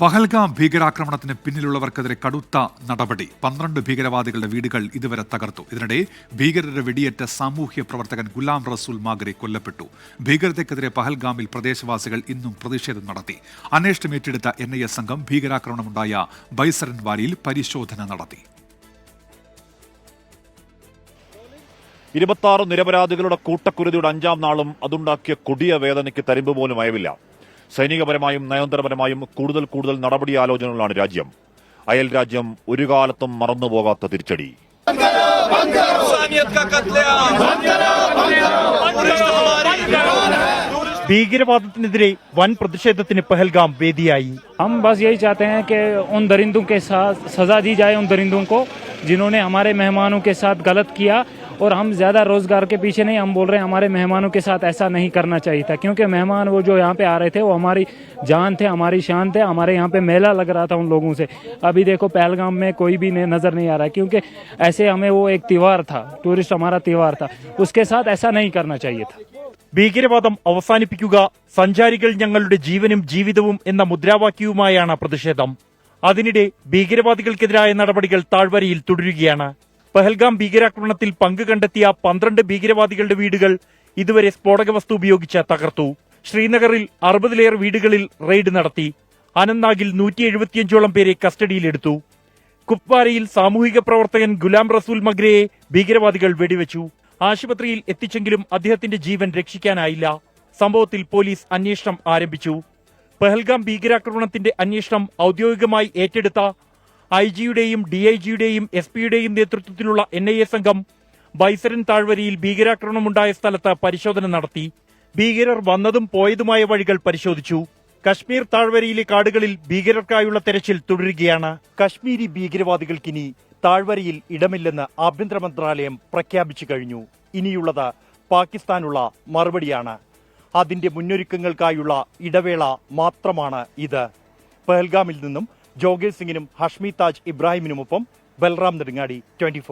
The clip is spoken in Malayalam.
പഹൽഗാം ഭീകരാക്രമണത്തിന് പിന്നിലുള്ളവർക്കെതിരെ കടുത്ത നടപടി. പന്ത്രണ്ട് ഭീകരവാദികളുടെ വീടുകൾ ഇതുവരെ തകർത്തു. ഇതിനിടെ ഭീകരരുടെ വെടിയേറ്റ സാമൂഹ്യ പ്രവർത്തകൻ ഗുലാം റസൂൽ മാഗരെ കൊല്ലപ്പെട്ടു. ഭീകരതയ്ക്കെതിരെ പഹൽഗാമിൽ പ്രദേശവാസികൾ ഇന്നും പ്രതിഷേധം നടത്തി. അന്വേഷണം ഏറ്റെടുത്ത എൻ ഐ എസ് സംഘം ഭീകരാക്രമണമുണ്ടായ ബൈസറൻ വാലിയിൽ പരിശോധന നടത്തി. ഇരുപത്താറ് നിരപരാധികളുടെ കൂട്ടക്കുരുതിയുടെ അഞ്ചാം നാളും അതുണ്ടാക്കിയ കൊടിയ വേദനയ്ക്ക് തരിമ്പ് പോലും അയവില്ല. സൈനികപരമായും നയതന്ത്രപരമായും കൂടുതൽ കൂടുതൽ നടപടി ആലോചനകളാണ് രാജ്യം അയൽ രാജ്യം ഒരു കാലത്തും മറന്നുപോകാത്ത തിരിച്ചടി इंसानियत का कत्लेआम टूरिस्ट हमारी ഭീകരവാദത്തിനെതിരെ വൻ പ്രതിഷേധത്തിന് പഹൽഗാം വേദിയായി हम बस यही चाहते हैं कि उन दरिंदों के साथ सजा दी जाए उन दरिंदों को जिन्होंने हमारे मेहमानों के साथ गलत किया और हम ज्यादा रोजगार के पीछे नहीं हम बोल रहे हैं हमारे मेहमानों के साथ ऐसा नहीं करना चाहिए था क्योंकि मेहमान वो जो यहाँ पे आ रहे थे वो हमारी जान थे हमारी शान थे हमारे यहाँ पे मेला लग रहा था उन लोगों से अभी देखो पहलगाम में कोई भी नहीं- नजर नहीं आ रहा है क्योंकि ऐसे हमें वो एक त्यौहार था टूरिस्ट हमारा त्यौहार था उसके साथ ऐसा नहीं करना चाहिए था ഭീകരവാദം അവസാനിപ്പിക്കുക സഞ്ചാരികൾ ഞങ്ങളുടെ ജീവനും ജീവിതവും എന്ന മുദ്രാവാക്യവുമായാണ് പ്രതിഷേധം അതിനിടെ ഭീകരവാദികൾക്കെതിരായ നടപടികൾ താഴ്വരയിൽ തുടരുകയാണ് പഹൽഗാം ഭീകരാക്രമണത്തിൽ പങ്കു കണ്ടെത്തിയ പന്ത്രണ്ട് ഭീകരവാദികളുടെ വീടുകൾ ഇതുവരെ സ്ഫോടക വസ്തു ഉപയോഗിച്ച് തകർത്തു. ശ്രീനഗറിൽ അറുപതിലേറെ വീടുകളിൽ റെയ്ഡ് നടത്തി. അനന്ത്നാഗിൽ നൂറ്റി എഴുപത്തിയഞ്ചോളം പേരെ കസ്റ്റഡിയിലെടുത്തു. കുപ്വാരയിൽ സാമൂഹിക പ്രവർത്തകൻ ഗുലാം റസൂൽ മഗ്രയെ ഭീകരവാദികൾ വെടിവെച്ചു. ആശുപത്രിയിൽ എത്തിച്ചെങ്കിലും അദ്ദേഹത്തിന്റെ ജീവൻ രക്ഷിക്കാനായില്ല. സംഭവത്തിൽ പോലീസ് അന്വേഷണം ആരംഭിച്ചു. പെഹൽഗാം ഭീകരാക്രമണത്തിന്റെ അന്വേഷണം ഔദ്യോഗികമായി ഏറ്റെടുത്ത ഐ ജിയുടെയും ഡി ഐ ജിയുടെയും എസ് പിയുടെയും നേതൃത്വത്തിലുള്ള എൻ ഐ എ സംഘം ബൈസരൻ താഴ്വരയിൽ ഭീകരാക്രമണമുണ്ടായ സ്ഥലത്ത് പരിശോധന നടത്തി. ഭീകരർ വന്നതും പോയതുമായ വഴികൾ പരിശോധിച്ചു. കശ്മീർ താഴ്വരയിലെ കാടുകളിൽ ഭീകരർക്കായുള്ള തെരച്ചിൽ തുടരുകയാണ്. കശ്മീരി ഭീകരവാദികൾക്കിനി താഴ്വരയിൽ ഇടമില്ലെന്ന് ആഭ്യന്തര മന്ത്രാലയം പ്രഖ്യാപിച്ചു കഴിഞ്ഞു. ഇനിയുള്ളത് പാകിസ്ഥാനുള്ള മറുപടിയാണ്. അതിന്റെ മുന്നൊരുക്കങ്ങൾക്കായുള്ള ഇടവേള മാത്രമാണ് ഇത്. പെഹൽഗാമിൽ നിന്നും ജോഗേഷ് സിംഗിനും ഹഷ്മി താജ് ഇബ്രാഹിമിനുമൊപ്പം ബൽറാം നെടുങ്ങാടി ട്വന്റി